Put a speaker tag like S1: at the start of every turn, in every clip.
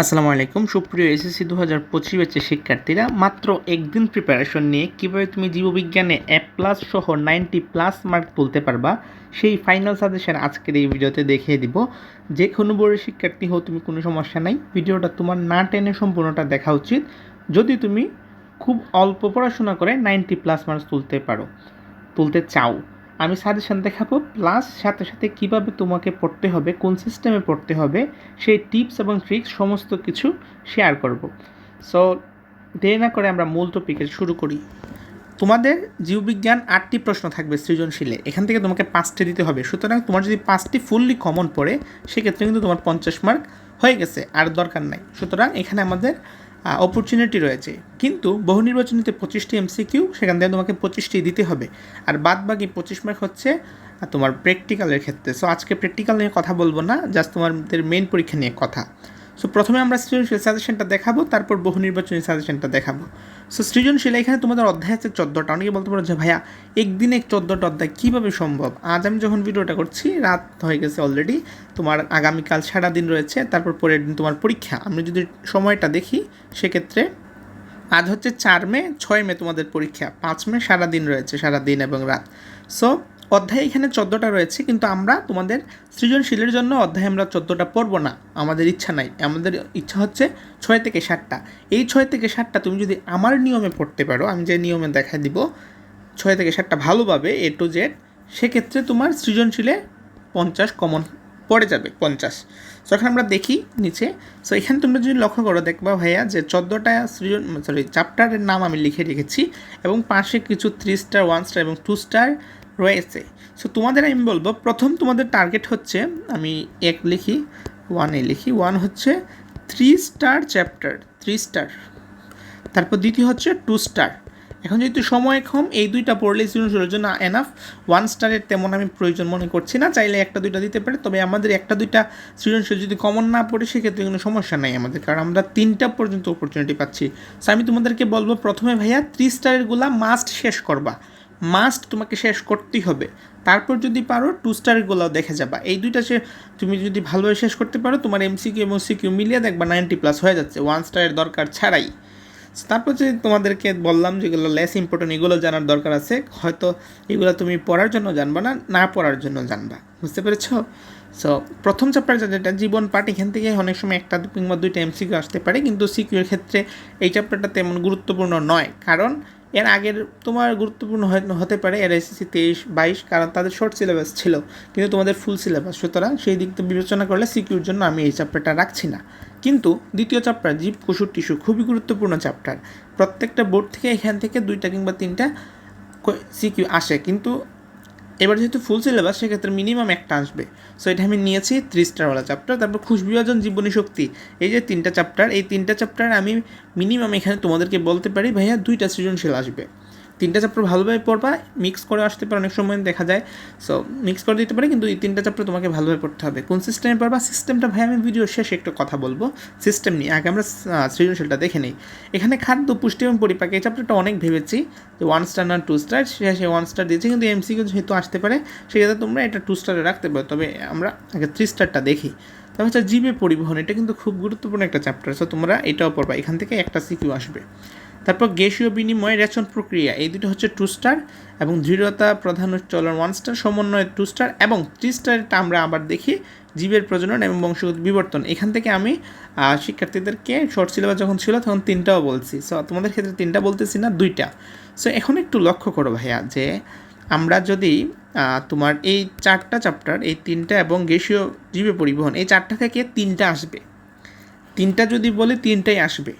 S1: আসসালামু আলাইকুম। সুপ্রিয় এসএসসি দু হাজার পঁচিশ ব্যাচের শিক্ষার্থীরা, মাত্র একদিন প্রিপারেশন নিয়ে কীভাবে তুমি জীববিজ্ঞানে এ প্লাস সহ নাইনটি প্লাস মার্ক তুলতে পারবা, সেই ফাইনাল সাজেশন আজকের এই ভিডিওতে দেখিয়ে দিব। যে কোনো বোর্ডের শিক্ষার্থী হও, তুমি কোনো সমস্যা নাই। ভিডিওটা তোমার না টেনে সম্পূর্ণটা দেখা উচিত। যদি তুমি খুব অল্প পড়াশোনা করে নাইনটি প্লাস মার্কস তুলতে পারো, তুলতে চাও আমি সাজেশন দেখাবো প্লাস সাথে সাথে কীভাবে তোমাকে পড়তে হবে, কোন সিস্টেমে পড়তে হবে, সেই টিপস এবং ট্রিক্স সমস্ত কিছু শেয়ার করব। সো দেরি না করে আমরা মূল টপিকে শুরু করি। তোমাদের জীববিজ্ঞান আটটি প্রশ্ন থাকবে সৃজনশীলে। এখান থেকে তোমাকে পাঁচটি দিতে হবে। সুতরাং তোমার যদি পাঁচটি ফুললি কমন পড়ে, সেক্ষেত্রে কিন্তু তোমার পঞ্চাশ মার্ক হয়ে গেছে, আর দরকার নাই। সুতরাং এখানে আমাদের অপরচুনিটি রয়েছে। কিন্তু বহু নির্বাচনীতে পঁচিশটি এমসিকিউ সেখান থেকে তোমাকে পঁচিশটি দিতে হবে। আর বাদ বাকি পঁচিশ মার্ক হচ্ছে তোমার প্র্যাকটিক্যালের ক্ষেত্রে। সো আজকে প্র্যাকটিক্যাল নিয়ে কথা বলব না জাস্ট তোমাদের মেন পরীক্ষা নিয়ে কথা। সো প্রথমে আমরা সৃজনশীল সাজেশনটা দেখাবো, তারপর বহু নির্বাচনী সাজেশনটা দেখাবো। সো সৃজনশীল এখানে তোমাদের অধ্যায় আছে চোদ্দোটা। অনেকে বলতে পারো যে, ভাইয়া, একদিনে চোদ্দোটা অধ্যায় কীভাবে সম্ভব? আজ আমি যখন ভিডিওটা করছি, রাত হয়ে গেছে অলরেডি তোমার আগামীকাল সারাদিন রয়েছে, তারপর পরের দিন তোমার পরীক্ষা। আমি যদি সময়টা দেখি, সেক্ষেত্রে আজ হচ্ছে চার মে, ছয় মে তোমাদের পরীক্ষা, পাঁচ মে সারা দিন রয়েছে সারা দিন এবং রাত। সো অধ্যায় এখানে চোদ্দোটা রয়েছে, কিন্তু আমরা তোমাদের সৃজনশীলের জন্য অধ্যায় আমরা চোদ্দোটা পড়ব না। আমাদের ইচ্ছা নাই। আমাদের ইচ্ছা হচ্ছে ছয় থেকে সাতটা। এই ছয় থেকে সাতটা তুমি যদি আমার নিয়মে পড়তে পারো, আমি যে নিয়মে দেখা দিব, ছয় থেকে সাতটা ভালোভাবে এ টু জেড সেক্ষেত্রে তোমার সৃজনশীলে পঞ্চাশ কমন পড়ে যাবে, পঞ্চাশ। সো এখন আমরা দেখি নিচে। সো এখানে তোমরা যদি লক্ষ্য করো, দেখবা ভাইয়া যে চোদ্দোটা সৃজন সরি চ্যাপ্টারের নাম আমি লিখে রেখেছি এবং পাশে কিছু থ্রি স্টার ওয়ান স্টার এবং টু স্টার রয়েছে। সো তোমাদের আমি বলব, প্রথম তোমাদের টার্গেট হচ্ছে, আমি এক লিখি ওয়ানে লিখি ওয়ান হচ্ছে three star chapter three star তারপর দ্বিতীয় হচ্ছে টু স্টার এখন যেহেতু সময় কম, এই দুইটা পড়লে সৃজনশীলের জন্য এনাফ ওয়ান স্টারের তেমন আমি প্রয়োজন মনে করছি না, চাইলে একটা দুইটা দিতে পারে, তবে আমাদের একটা দুইটা সৃজনশীল যদি কমন না পড়ে, সেক্ষেত্রে কোনো সমস্যা নাই আমাদের, কারণ আমরা তিনটা পর্যন্ত অপরচুনিটি পাচ্ছি। সো আমি তোমাদেরকে বলব, প্রথমে ভাইয়া থ্রি স্টারেরগুলা মাস্ট শেষ করবা। মাস্ট তোমাকে শেষ করতেই হবে। তারপর যদি পারো টু স্টারগুলো দেখে যাবা। এই দুইটা সে তুমি যদি ভালোভাবে শেষ করতে পারো, তোমার এমসিকিউ এবং সিকিউ মিলিয়ে দেখবা নাইনটি প্লাস হয়ে যাচ্ছে। ওয়ান স্টারের দরকার ছাড়াই। তারপর যে তোমাদেরকে বললাম যেগুলো লেস ইম্পর্টেন্ট এগুলো জানার দরকার আছে, হয়তো এগুলো তুমি পড়ার জন্য জানবা না না পড়ার জন্য জানবা। বুঝতে পেরেছ? সো প্রথম চ্যাপ্টার যেটা, জীবন পাঠ, এখান থেকে অনেক সময় একটা কিংবা দুইটা এমসিকিউ আসতে পারে, কিন্তু সিকিউর ক্ষেত্রে এই চ্যাপ্টারটা তেমন গুরুত্বপূর্ণ নয়। কারণ এর আগের তোমার গুরুত্বপূর্ণ হতে পারে এর এসএসসি তেইশ, বাইশ, কারণ তাদের শর্ট সিলেবাস ছিল, কিন্তু তোমাদের ফুল সিলেবাস সুতরাং সেই দিক বিবেচনা করলে সিকিউর জন্য আমি এই চ্যাপ্টারটা রাখছি না। কিন্তু দ্বিতীয় চ্যাপ্টার জীব কুসুর টিস্যু খুবই গুরুত্বপূর্ণ চ্যাপ্টার প্রত্যেকটা বোর্ড থেকে এখান থেকে দুইটা কিংবা তিনটা সিকিউ আসে। কিন্তু এবার যেহেতু ফুল সিলেবাস সেক্ষেত্রে মিনিমাম একটা আসবে। সো এটা আমি নিয়েছি থ্রি স্টারওয়ালা চ্যাপ্টার তারপর খুশবিভাজন জীবনী শক্তি। এই যে তিনটা চ্যাপ্টার এই তিনটা চ্যাপ্টার আমি মিনিমাম এখানে তোমাদেরকে বলতে পারি, ভাইয়া দুইটা সৃজনশীল আসবে। তিনটা চ্যাপ্টার ভালোভাবে পড়বা মিক্স করে আসতে পারে, অনেক সময় দেখা যায়। সো মিক্স করে দিতে পারে, কিন্তু এই তিনটা চ্যাপ্টার তোমাকে ভালোভাবে পড়তে হবে। কোন সিস্টেমে পড়বা? সিস্টেমটা ভাই, আমি ভিডিও শেষে একটু কথা বলব। সিস্টেম নিয়ে, আগে আমরা সৃজনশীলটা দেখে নিই। এখানে খাদ্য, পুষ্টি এবং পরিপাক, এই চ্যাপ্টারটা অনেক ভেবেছি। যে ওয়ান স্টার না টু স্টার সে ওয়ান স্টার দিয়েছে, কিন্তু এমসিকিউ যেহেতু আসতে পারে, সেক্ষেত্রে তোমরা এটা টু স্টারে রাখতে পারো। তবে আমরা আগে থ্রি স্টারটা দেখি। তারপর হচ্ছে জীবে পরিবহন, এটা কিন্তু খুব গুরুত্বপূর্ণ একটা চ্যাপ্টার সো তোমরা এটাও পড়বা। এখান থেকে একটা সিকিউ আসবে। তারপর গ্যাসীয় বিনিময় রেচন প্রক্রিয়া, এই দুটো হচ্ছে টু স্টার এবং দৃঢ়তা প্রধান চলন ওয়ান স্টার সমন্বয় টু স্টার এবং থ্রি স্টারটা আমরা আবার দেখি জীবের প্রজনন এবং বংশগত বিবর্তন। এখান থেকে আমি শিক্ষার্থীদেরকে শর্ট সিলেবাস যখন ছিল তখন তিনটাও বলছি। সো তোমাদের ক্ষেত্রে তিনটা বলতেছি না, দুইটা। সো এখন একটু লক্ষ্য করো ভাইয়া যে আমরা যদি তোমার এই চারটা চ্যাপ্টার এই তিনটা এবং গ্যাসীয় জীবে পরিবহন, এই চারটা থেকে তিনটা আসবে। তিনটা যদি বলি তিনটাই আসবে।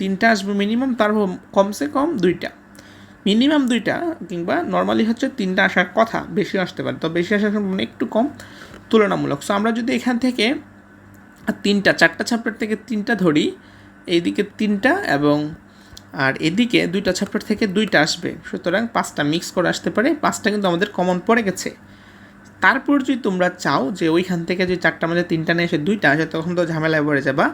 S1: তিনটা আসবে মিনিমাম তার কমসে কম দুইটা। মিনিমাম দুইটা কিংবা নর্মালি হচ্ছে তিনটা আসার কথা, বেশি আসতে পারে। তো বেশি আসার সম্ভাবনা একটু কম, তুলনামূলক। সো আমরা যদি এখান থেকে তিনটা, চারটা চ্যাপ্টার থেকে তিনটা ধরি, এইদিকে তিনটা এবং আর এদিকে দুইটা চ্যাপ্টার থেকে দুইটা আসবে। সুতরাং পাঁচটা মিক্স করে আসতে পারে, পাঁচটা কিন্তু আমাদের কমন পড়ে গেছে। তারপর যদি তোমরা চাও যে ওইখান থেকে যে চারটা মধ্যে তিনটা নিয়ে এসে দুইটা আসে, তখন তো ঝামেলায় পড়ে যাবা।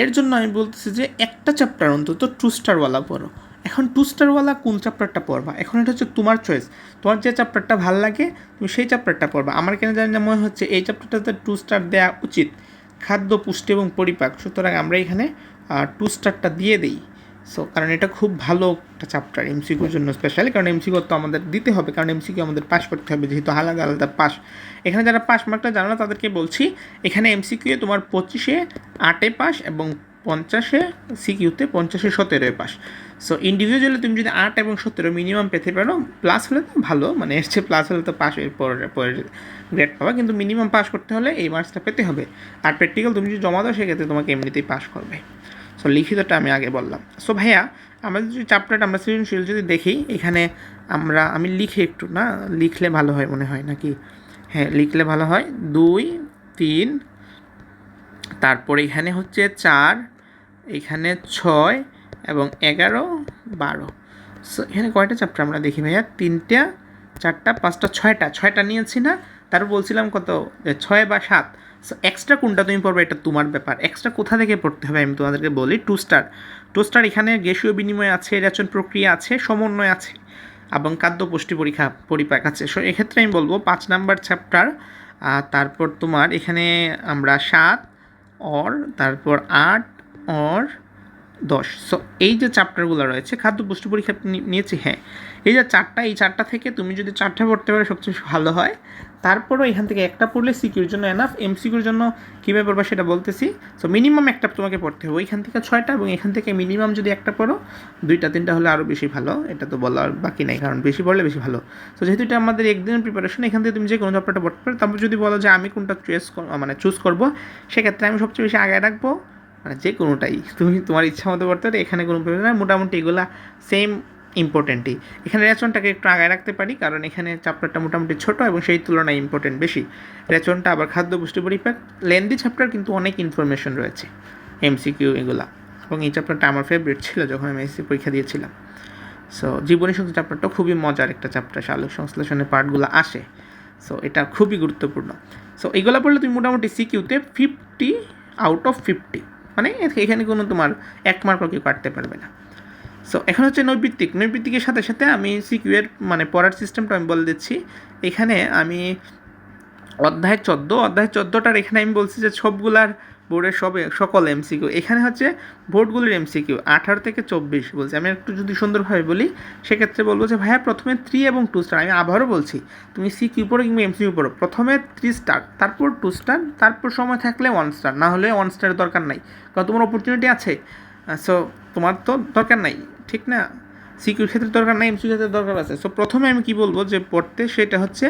S1: এর জন্য আমি বলতেছি যে একটা চ্যাপ্টার অন্তত টু স্টারওয়ালা পড়ো। এখন টু স্টারওয়ালা কোন চ্যাপ্টারটা পড়বা? এখন এটা হচ্ছে তোমার চয়েস তোমার যে চ্যাপ্টারটা ভালো লাগে, তুমি সেই চ্যাপ্টারটা পড়বা। আমার কেন জানি না মনে হচ্ছে এই চ্যাপ্টারটাতে টু স্টার দেওয়া উচিত। খাদ্য, পুষ্টি এবং পরিপাক। সুতরাং আমরা এখানে টু স্টারটা দিয়ে দিই। সো কারণ এটা খুব ভালো একটা চ্যাপ্টার এমসিকিউর জন্য স্পেশালি কারণ এমসিকিউ তো আমাদের দিতে হবে, কারণ এমসিকিউ আমাদের পাস করতে হবে, যেহেতু আলাদা আলাদা পাস এখানে যারা পাস মার্কটা জানো না, তাদেরকে বলছি, এখানে এমসিকিউ তোমার পঁচিশে আটে পাস এবং পঞ্চাশে সিকিউতে পঞ্চাশে সতেরোয় পাস সো ইন্ডিভিজুয়ালি তুমি যদি আট এবং সতেরো মিনিমাম পেতে পারো প্লাস হলে তো ভালো মানে এসছে প্লাস হলে তো পাস পরে পরের গ্রেড পাবা, কিন্তু মিনিমাম পাস করতে হলে এই মার্কসটা পেতে হবে। আর প্র্যাকটিক্যাল তুমি যদি জমা দাও, সেক্ষেত্রে তোমাকে এমনিতেই পাস করবে। সো লিখিতটা আমি আগে বললাম। সো ভাইয়া আমাদের যদি চ্যাপ্টারটা আমরা সৃজনশীল যদি দেখি, এখানে আমরা, আমি লিখে একটু, না? লিখলে ভালো হয় মনে হয় নাকি? হ্যাঁ লিখলে ভালো হয়। দুই, তিন, তারপরে এখানে হচ্ছে চার, এখানে ছয় এবং এগারো, বারো। সো এখানে কয়টা চ্যাপ্টার আমরা দেখি ভাইয়া? তিনটা, চারটা, পাঁচটা, ছয়টা। ছয়টা নিয়েছি না? তারপর বলছিলাম কত? যে ছয় বা সাত। সো এক্সট্রা কোনটা তুমি পড়বে এটা তোমার ব্যাপার। এক্সট্রা কোথা থেকে পড়তে হবে আমি তোমাদেরকে বলি? টু স্টার টু স্টার এখানে গ্যাসীয় বিনিময় আছে, রেচন প্রক্রিয়া আছে, সমন্বয় আছে, এবং খাদ্য পুষ্টি পরীক্ষা পরিপাক আছে। সো এক্ষেত্রে আমি বলব পাঁচ নাম্বার চ্যাপ্টার তারপর তোমার এখানে আমরা সাত অর তারপর আট অর দশ। সো এই যে চ্যাপ্টারগুলো রয়েছে, খাদ্য পুষ্টি পরীক্ষা নিয়েছি হ্যাঁ। এই যে চারটা, এই চারটা থেকে তুমি যদি চারটা পড়তে পারো, সবচেয়ে ভালো হয়। তারপরও এখান থেকে একটা পড়লে সিকিউর জন্য এনাফ এমসিকিউর জন্য কীভাবে পড়বা সেটা বলতেছি। সো মিনিমাম একটা তোমাকে পড়তে হবে। ওইখান থেকে ছয়টা এবং এখান থেকে মিনিমাম যদি একটা পড়ো, দুইটা, তিনটা হলে আরও বেশি ভালো। এটা তো বলার বাকি নাই, কারণ বেশি পড়লে বেশি ভালো। তো যেহেতু এটা আমাদের একদিনের প্রিপারেশন এখান থেকে তুমি যে কোনো চ্যাপ্টারটা পড়তে পারো। তারপর যদি বলো যে আমি কোনটা চয়েস মানে চুজ করব, সেক্ষেত্রে আমি সবচেয়ে বেশি আগে রাখব। মানে যে কোনোটাই। তুমি তোমার ইচ্ছা মতো পড়তে পারো, এখানে কোনো প্রবলেম নাই। মোটামুটি এগুলা সেম ইম্পর্টেন্টই এখানে রেচনটাকে একটু আগায় রাখতে পারি, কারণ এখানে চ্যাপ্টারটা মোটামুটি ছোট এবং সেই তুলনায় ইম্পর্টেন্ট বেশি। রেচনটা আবার খাদ্য পুষ্টি পরিপাক লেন্দি চ্যাপ্টার কিন্তু অনেক ইনফরমেশন রয়েছে এমসিকিউ এগুলা। এবং এই চ্যাপ্টারটা আমার ফেভারিট ছিল যখন আমি এসসি পরীক্ষা দিয়েছিলাম। সো জীবনী শক্তি চ্যাপ্টারটা খুবই মজার একটা চ্যাপ্টার সালোক সংশ্লেষণের পার্টগুলো আসে। সো এটা খুবই গুরুত্বপূর্ণ। সো এগুলো পড়লে তুমি মোটামুটি সিকিউতে ফিফটি আউট অফ ফিফটি মানে এখানে কোনো তোমার এক মার্কও কেউ কাটতে পারবে না। সো এখন হচ্ছে নৈবৃত্তিক। নৈবৃত্তিকের সাথে সাথে আমি সিকিউয়ের মানে পড়ার সিস্টেমটা আমি বলে দিচ্ছি। এখানে আমি অধ্যায় চোদ্দ। অধ্যায় চোদ্দোটার এখানে আমি বলছি যে সবগুলার বোর্ডের সবে, সকল এমসিকিউ এখানে হচ্ছে বোর্ডগুলির এমসিকিউ আঠারো থেকে চব্বিশ বলছি। আমি একটু যদি সুন্দরভাবে বলি, সেক্ষেত্রে বলব যে, ভাইয়া প্রথমে থ্রি এবং টু স্টার আমি আবারও বলছি, তুমি সিকিউ পড়ো কিংবা এমসিকিউ পড়ো, প্রথমে থ্রি স্টার তারপর টু স্টার তারপর সময় থাকলে ওয়ান স্টার না হলে ওয়ান স্টারের দরকার নাই। কারণ তোমার অপরচুনিটি আছে সো তোমার তো দরকার নাই, ঠিক না? সিকিউর ক্ষেত্রে দরকার নাই এমসিকিউ ক্ষেত্রে দরকার আছে। সো প্রথমে আমি কি বলব যে পড়তে, সেটা হচ্ছে,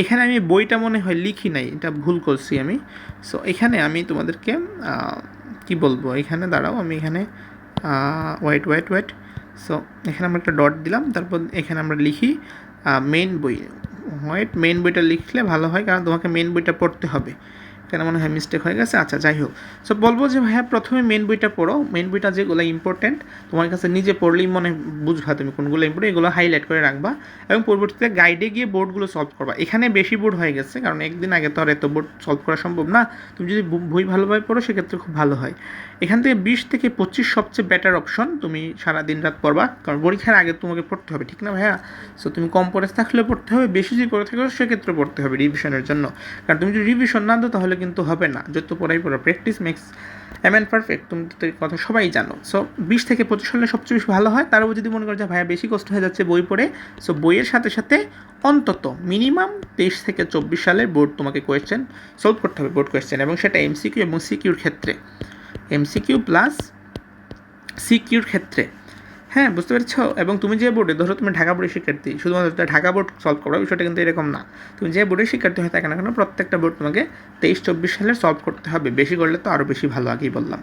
S1: এখানে আমি বইটা মনে হয় লিখি নাই, এটা ভুল করছি আমি। সো এখানে আমি তোমাদেরকে কি বলব, এখানে দাঁড়াও, আমি এখানে ওয়েট ওয়েট ওয়েট সো এখানে আমরা একটা ডট দিলাম, তারপর এখানে আমরা লিখি মেন বই। হোয়াইট মেন বইটা লিখলে ভালো হয়, কারণ তোমাকে মেন বইটা পড়তে হবে। কেন মনে হয় মিস্টেক হয়ে গেছে? আচ্ছা যাই হোক। সো বলব যে ভাইয়া, প্রথমে মেন বইটা পড়ো। মেন বইটা যেগুলো ইম্পর্টেন্ট তোমার কাছে নিজে পড়লেই মনে বুঝবা তুমি কোনগুলো ইম্পর্টেন্ট এগুলো হাইলাইট করে রাখবা এবং পরবর্তীতে গাইডে গিয়ে বোর্ডগুলো সলভ করবা। এখানে বেশি বোর্ড হয়ে গেছে, কারণ একদিন আগে তো আর এত বোর্ড সলভ করা সম্ভব না। তুমি যদি বই- ভালোভাবে পড়ো, সেক্ষেত্রে খুব ভালো হয়। এখান থেকে বিশ থেকে পঁচিশ সবচেয়ে বেটার অপশন তুমি সারা দিন রাত পড়বা, কারণ পরীক্ষার আগে তোমাকে পড়তে হবে, ঠিক না ভাইয়া? সো তুমি কম পড়ে থাকলেও পড়তে হবে, বেশি যদি পড়ে থাকলেও সেক্ষেত্রে পড়তে হবে রিভিশনের জন্য। কারণ তুমি যদি রিভিশন না দাও, তাহলে কিন্তু হবে না। যত পড়াই পড়ো practice makes a man perfect তুমি তো কথা সবাই জানো। সো বিশ থেকে পঁচিশ হলে সবচেয়ে বেশি ভালো হয়। তারপর যদি মনে করো যে, ভাইয়া, বেশি কষ্ট হয়ে যাচ্ছে বই পড়ে সো বইয়ের সাথে সাথে অন্তত মিনিমাম তেইশ থেকে চব্বিশ সালের বোর্ড তোমাকে কোয়েশ্চেন সলভ করতে হবে বোর্ড কোয়েশ্চেন এবং সেটা এমসিকিউ এবং সিকিউর ক্ষেত্রে। এমসিকিউ প্লাস সিকিউর ক্ষেত্রে। হ্যাঁ বুঝতে পেরেছ? এবং তুমি যে বোর্ডে ধরো তুমি ঢাকা বোর্ডের শিক্ষার্থী, শুধুমাত্র ঢাকা বোর্ড সলভ করো বিষয়টা কিন্তু এরকম না। তুমি যে বোর্ডের শিক্ষার্থী হয়ে থাকে না কেন প্রত্যেকটা বোর্ড তোমাকে তেইশ, চব্বিশ সালে সলভ করতে হবে। বেশি করলে তো আরও বেশি ভালো, আগেই বললাম।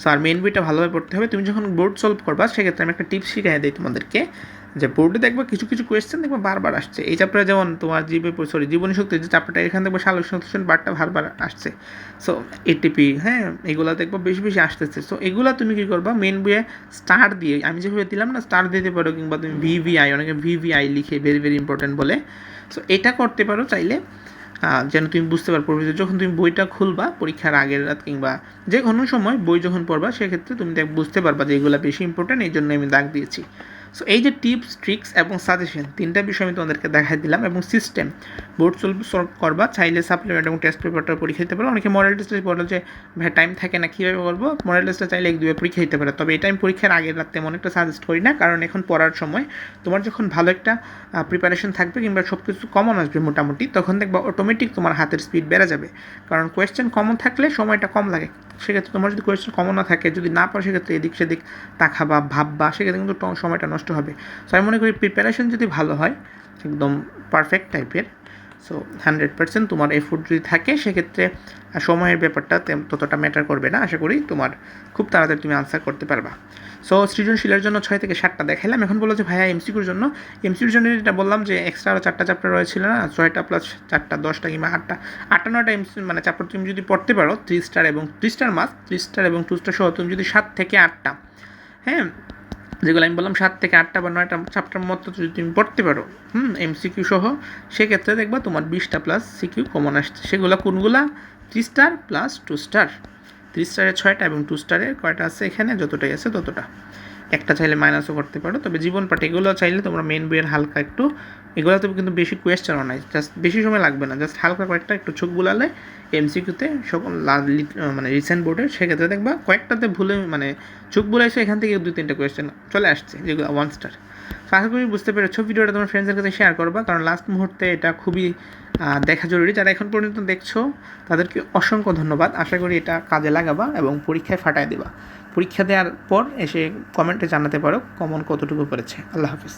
S1: সো আর মেন বইটা ভালোভাবে পড়তে হবে। তুমি যখন বোর্ড সলভ করবা, সেক্ষেত্রে আমি একটা টিপস শিখাই দিই তোমাদেরকে। যে বোর্ডে দেখবা, কিছু কিছু কোয়েশ্চেন দেখবে বারবার আসছে। এই চ্যাপ্টারে যেমন তোমার জীবে সরি জীবনী শক্তি, যে চ্যাপ্টারটা এখানে দেখব সালোক সংশ্লেষণ বারটা বারবার আসছে। সো এটিপি হ্যাঁ এগুলো দেখব বেশি বেশি আসতেছে। সো এগুলো তুমি কী করবা? মেন বইয়ে স্টার দিয়ে, আমি যেভাবে দিলাম না স্টার দিতে পারো কিংবা তুমি ভিভিআই অনেকে ভিভিআই লিখে ভেরি ভেরি ইম্পর্টেন্ট বলে। সো এটা করতে পারো চাইলে যেন তুমি বুঝতে পারো পরবর্তীতে যখন তুমি বইটা খুলবা, পরীক্ষার আগের রাত কিংবা যে কোনো সময় বই যখন পড়বা, সেক্ষেত্রে তুমি দেখ, বুঝতে পারবা যে এগুলো বেশি ইম্পর্টেন্ট এই জন্য আমি দাগ দিয়েছি। সো এই যে টিপস ট্রিক্স এবং সাজেশন তিনটা বিষয় আমি তোমাদেরকে দেখাই দিলাম এবং সিস্টেম বোর্ড সলভ সলভ করবা, চাইলে সাপ্লিমেন্ট এবং টেস্ট পেপারটা পরীক্ষা দিতে পারো। অনেকে মডেল টেস্টে বলো যে, ভাই টাইম থাকে না, কীভাবে করব মডেল টেস্টটা চাইলে এক দুয়ে পরীক্ষা দিতে পারে। তবে এটা আমি পরীক্ষার আগের রাত তেমন একটা সাজেস্ট করি না। কারণ এখন পড়ার সময় তোমার যখন ভালো একটা প্রিপারেশন থাকবে কিংবা সব কিছু কমন আসবে মোটামুটি, তখন দেখবা অটোমেটিক তোমার হাতের স্পিড বেড়ে যাবে। কারণ কোয়েশ্চেন কমন থাকলে সময়টা কম লাগে। সেক্ষেত্রে তোমার যদি কোয়েশ্চেন কমন না থাকে, যদি না পারো সেক্ষেত্রে এদিক সেদিক তাকাবা, ভাববা, সেক্ষেত্রে কিন্তু সময়টা নষ্ট হবে। সো আমি মনে করি প্রিপারেশন যদি ভালো হয়, একদম পারফেক্ট টাইপের সো হান্ড্রেড পার্সেন্ট তোমার এফোর্ট যদি থাকে, সেক্ষেত্রে সময়ের ব্যাপারটা ততটা ম্যাটার করবে না। আশা করি তোমার খুব তাড়াতাড়ি তুমি আনসার করতে পারবা। সো সৃজনশীলের জন্য ছয় থেকে সাতটা দেখাইলাম। এখন বলো যে, ভাইয়া এমসিকিউর জন্য এমসিকিউর জন্য যেটা বললাম যে এক্সট্রা আরও চারটা চ্যাপ্টার রয়েছিল না, ছয়টা প্লাস চারটা, দশটা কিংবা আটটা আটটা নয়টা এমসি মানে চ্যাপ্টার তুমি যদি পড়তে পারো থ্রি স্টার এবং থ্রি স্টার মাস থ্রি স্টার এবং টু স্টার সহ তুমি যদি সাত থেকে আটটা হ্যাঁ? যেগুলো আমি বললাম সাত থেকে আটটা বা নয়টা চাপ্টার মতো যদি তুমি পড়তে পারো, হুম এম সিকিউ সহ, সেক্ষেত্রে দেখবা তোমার বিশটা প্লাস সিকিউ কমন আসছে। সেগুলো কোনগুলা? Three star plus two star three স্টারে ছয়টা এবং টু স্টারের কয়টা আছে? এখানে যতটাই আছে ততটা। একটা চাইলে মাইনাসও করতে পারো, তবে জীবন পাঠ এগুলো চাইলে তোমরা মেন বইয়ের হালকা একটু এগুলো তো কিন্তু বেশি কোয়েশ্চেনও নাই। জাস্ট বেশি সময় লাগবে না। জাস্ট হালকা কয়েকটা একটু চোখ বুলালে এমসিকিউতে মানে রিসেন্ট বোর্ডে সেক্ষেত্রে দেখবা কয়েকটাতে ভুলে মানে চোখ বুলাইছে, এখান থেকে দুই তিনটা কোয়েশ্চেন চলে আসছে, যেগুলো ওয়ান স্টার আশা করি বুঝতে পেরেছ। ভিডিওটা তোমার ফ্রেন্ডসদের কাছে শেয়ার করবা, কারণ লাস্ট মুহূর্তে এটা খুবই দেখা জরুরি। যারা এখন পর্যন্ত দেখছ, তাদেরকে অসংখ্য ধন্যবাদ। আশা করি এটা কাজে লাগাবা এবং পরীক্ষায় ফাটায় দেবা। পরীক্ষা দেওয়ার পর এসে কমেন্টে জানাতে পারো কমন কতটুকু পড়েছে আল্লাহ হাফিজ।